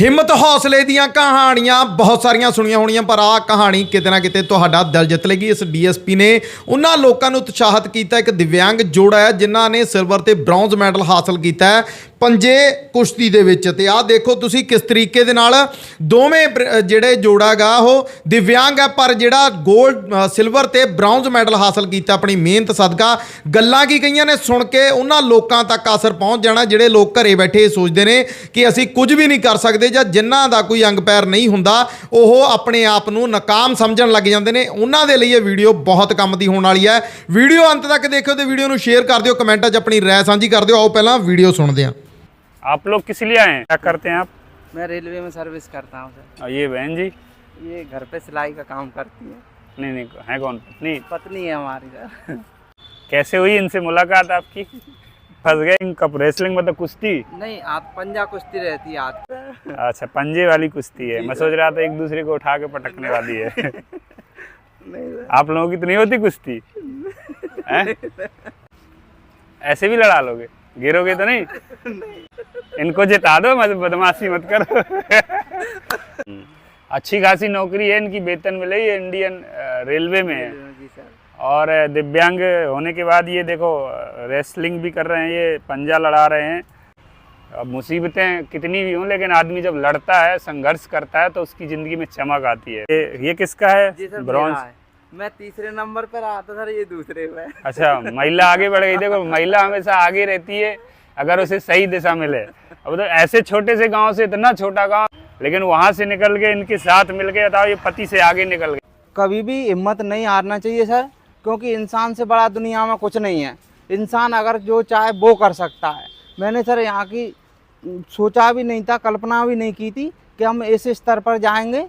ਹਿੰਮਤ ਹੌਸਲੇ ਦੀਆਂ ਕਹਾਣੀਆਂ ਬਹੁਤ ਸਾਰੀਆਂ ਸੁਣੀਆਂ ਹੋਣੀਆਂ, ਪਰ ਆਹ ਕਹਾਣੀ ਕਿਤੇ ਨਾ ਕਿਤੇ ਤੁਹਾਡਾ ਦਿਲ ਜਿੱਤ ਲੇਗੀ। ਇਸ ਡੀਐਸਪੀ ਨੇ ਉਹਨਾਂ ਲੋਕਾਂ ਨੂੰ ਉਤਸ਼ਾਹਿਤ ਕੀਤਾ, ਇੱਕ ਦਿਵਿਆਂਗ ਜੋੜਾ ਹੈ, ਜਿਨ੍ਹਾਂ ਨੇ ਸਿਲਵਰ ਤੇ ਬ੍ਰੌਂਜ਼ ਮੈਡਲ ਹਾਸਲ ਕੀਤਾ ਹੈ, ਪੰਜੇ ਕੁਸ਼ਤੀ ਦੇ ਵਿੱਚ। ਤੇ ਆਹ ਦੇਖੋ ਤੁਸੀਂ ਕਿਸ ਤਰੀਕੇ ਦੇ ਨਾਲ ਦੋਵੇਂ ਜਿਹੜੇ ਜੋੜਾ ਗਾ, ਉਹ ਦਿਵਿਆਂਗ ਹੈ, ਪਰ ਜਿਹੜਾ 골ਡ ਸਿਲਵਰ ਤੇ ਬ੍ਰੌਂਜ਼ ਮੈਡਲ ਹਾਸਲ ਕੀਤਾ, ਆਪਣੀ ਮਿਹਨਤ ਸਦਕਾ। ਗੱਲਾਂ ਕੀ ਕਈਆਂ ਨੇ, ਸੁਣ ਕੇ ਉਹਨਾਂ ਲੋਕਾਂ ਤੱਕ ਅਸਰ ਪਹੁੰਚ ਜਾਣਾ, ਜਿਹੜੇ ਲੋਕ ਘਰੇ ਬੈਠੇ ਇਹ ਸੋਚਦੇ ਨੇ ਕਿ ਅਸੀਂ ਕੁਝ ਵੀ ਨਹੀਂ ਕਰ ਸਕਦੇ ਜਾਂ ਜਿਨ੍ਹਾਂ ਦਾ ਕੋਈ ਅੰਗ ਪੈਰ ਨਹੀਂ ਹੁੰਦਾ ਉਹ ਆਪਣੇ ਆਪ ਨੂੰ ਨਾਕਾਮ ਸਮਝਣ ਲੱਗ ਜਾਂਦੇ ਨੇ ਉਹਨਾਂ ਦੇ ਲਈ ਇਹ ਵੀਡੀਓ ਬਹੁਤ ਕੰਮ ਦੀ ਹੋਣ ਵਾਲੀ ਹੈ ਵੀਡੀਓ ਅੰਤ ਤੱਕ ਦੇਖਿਓ ਤੇ ਵੀਡੀਓ ਨੂੰ ਸ਼ੇਅਰ ਕਰ ਦਿਓ ਕਮੈਂਟਾਂ 'ਚ ਆਪਣੀ ਰਾਏ ਸਾਂਝੀ ਕਰ ਦਿਓ ਆਓ ਪਹਿਲਾਂ ਵੀਡੀਓ ਸੁਣਦੇ ਹਾਂ आप लोग किस लिए आए हैं क्या करते हैं आप मैं रेलवे में सर्विस करता हूँ सर और ये बहन जी ये घर पे सिलाई का काम करती है नहीं नहीं है कौन पत्नी पत्नी है हमारी सर कैसे हुई इनसे मुलाकात आपकी फंस गए? इनका रेसलिंग मतलब कुश्ती। नहीं हाथ पंजा कुश्ती रहती है हाथ अच्छा पंजे वाली कुश्ती है। मैं सोच रहा था एक दूसरे को उठा के पटकने वाली है। नहीं आप लोगों की तो नहीं होती कुश्ती? ऐसे भी लड़ा लोगे? गिरोगे तो नहीं? इनको जिता दो मत बदमाशी मत करो। अच्छी खासी नौकरी है इनकी वेतन मिले ये इंडियन रेलवे में है। और दिव्यांग होने के बाद ये देखो रेसलिंग भी कर रहे हैं ये पंजा लड़ा रहे हैं। अब मुसीबतें कितनी भी हों लेकिन आदमी जब लड़ता है संघर्ष करता है तो उसकी ज़िंदगी में चमक आती है। ये, ये किसका है? ब्रॉन्ज। मैं तीसरे नंबर पर आता था सर ये दूसरे पे अच्छा महिला आगे बढ़ गई। देखो महिला हमेशा आगे रहती है अगर उसे सही दिशा मिले। अब तो ऐसे छोटे से गाँव से इतना छोटा गाँव लेकिन वहाँ से निकल के इनके साथ मिल के बताओ ये पति से आगे निकल गए। कभी भी हिम्मत नहीं हारना चाहिए सर। क्योंकि इंसान से बड़ा दुनिया में कुछ नहीं है। इंसान अगर जो चाहे वो कर सकता है। मैंने सर यहाँ की सोचा भी नहीं था, कल्पना भी नहीं की थी कि हम इस स्तर पर जाएँगे।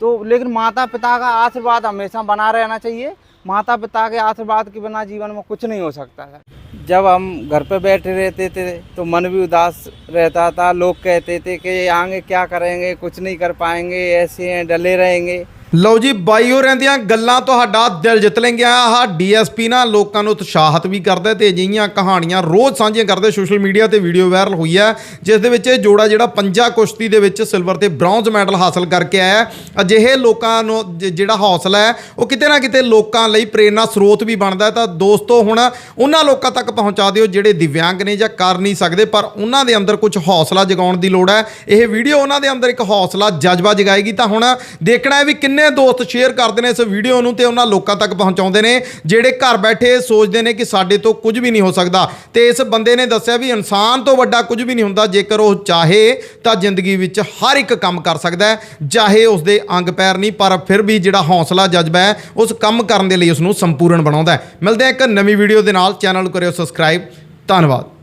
तो लेकिन माता पिता का आशीर्वाद हमेशा बना रहना चाहिए। माता पिता के आशीर्वाद के बिना जीवन में कुछ नहीं हो सकता है। जब हम घर पे बैठे रहते थे तो मन भी उदास रहता था। लोग कहते थे कि आगे क्या करेंगे, कुछ नहीं कर पाएँगे, ऐसे हैं, डले रहेंगे। ਲਓ ਜੀ ਬਾਈਓ ਰਹਿੰਦੀਆਂ ਗੱਲਾਂ ਤੁਹਾਡਾ ਦਿਲ ਜਿੱਤ ਲੈਂਗੀਆਂ ਆਹ ਡੀਐਸਪੀ ਨਾ ਲੋਕਾਂ ਨੂੰ ਉਤਸ਼ਾਹਿਤ ਵੀ ਕਰਦਾ ਤੇ ਅਜਿਹੀਆਂ ਕਹਾਣੀਆਂ ਰੋਜ਼ ਸਾਂਝੀਆਂ ਕਰਦੇ, ਸੋਸ਼ਲ ਮੀਡੀਆ ਤੇ ਵੀਡੀਓ ਵਾਇਰਲ ਹੋਈ ਹੈ, ਜਿਸ ਦੇ ਵਿੱਚ ਇਹ ਜੋੜਾ ਜਿਹੜਾ ਪੰਜਾ ਕੁਸ਼ਤੀ ਦੇ ਵਿੱਚ ਸਿਲਵਰ ਤੇ ਬ੍ਰੌਂਜ਼ ਮੈਡਲ ਹਾਸਲ ਕਰਕੇ ਆਇਆ ਅਜਿਹੇ ਲੋਕਾਂ ਨੂੰ ਜ- ਜਿਹੜਾ ਹੌਸਲਾ ਹੈ, ਉਹ ਕਿਤੇ ਨਾ ਕਿਤੇ ਲੋਕਾਂ ਲਈ ਪ੍ਰੇਰਨਾ ਸਰੋਤ ਵੀ ਬਣਦਾ ਤਾਂ ਦੋਸਤੋ, ਹੁਣ ਉਹਨਾਂ ਲੋਕਾਂ ਤੱਕ ਪਹੁੰਚਾ ਦਿਓ ਜਿਹੜੇ ਦਿਵਿਆਂਗ ਨੇ ਜਾਂ ਕਰ ਨਹੀਂ ਸਕਦੇ, ਪਰ ਉਹਨਾਂ ਦੇ ਅੰਦਰ ਕੁਝ ਹੌਸਲਾ ਜਗਾਉਣ ਦੀ ਲੋੜ ਹੈ। ਇਹ ਵੀਡੀਓ ਉਹਨਾਂ ਦੇ ਅੰਦਰ ਇੱਕ ਹੌਸਲਾ, ਜਜ਼ਬਾ ਜਗਾਏਗੀ। ਤਾਂ ਹੁਣ ਦੇਖਣਾ ਹੈ ਵੀ ਕਿੰਨੇ ਦੋਸਤ ਸ਼ੇਅਰ ਕਰਦੇ ਨੇ ਇਸ ਵੀਡੀਓ ਨੂੰ ਤੇ ਉਹਨਾਂ ਲੋਕਾਂ ਤੱਕ ਪਹੁੰਚਾਉਂਦੇ ਨੇ, ਜਿਹੜੇ ਘਰ ਬੈਠੇ ਸੋਚਦੇ ਨੇ ਕਿ ਸਾਡੇ ਤੋਂ ਕੁਝ ਵੀ ਨਹੀਂ ਹੋ ਸਕਦਾ। ਤੇ ਇਸ ਬੰਦੇ ਨੇ ਦੱਸਿਆ ਵੀ ਇਨਸਾਨ ਤੋਂ ਵੱਡਾ ਕੁਝ ਵੀ ਨਹੀਂ ਹੁੰਦਾ, ਜੇਕਰ ਉਹ ਚਾਹੇ ਤਾਂ ਜ਼ਿੰਦਗੀ ਵਿੱਚ ਹਰ ਇੱਕ ਕੰਮ ਕਰ ਸਕਦਾ ਹੈ, ਚਾਹੇ ਉਸ ਦੇ ਅੰਗ ਪੈਰ ਨਹੀਂ, ਪਰ ਫਿਰ ਵੀ ਜਿਹੜਾ ਹੌਸਲਾ, ਜਜ਼ਬਾ ਹੈ, ਉਸ ਕੰਮ ਕਰਨ ਦੇ ਲਈ ਉਸ ਨੂੰ ਸੰਪੂਰਨ ਬਣਾਉਂਦਾ ਹੈ। ਮਿਲਦੇ ਹਾਂ ਇੱਕ ਨਵੀਂ ਵੀਡੀਓ ਦੇ ਨਾਲ। ਚੈਨਲ ਨੂੰ ਕਰਿਓ ਸਬਸਕ੍ਰਾਈਬ ਧੰਨਵਾਦ।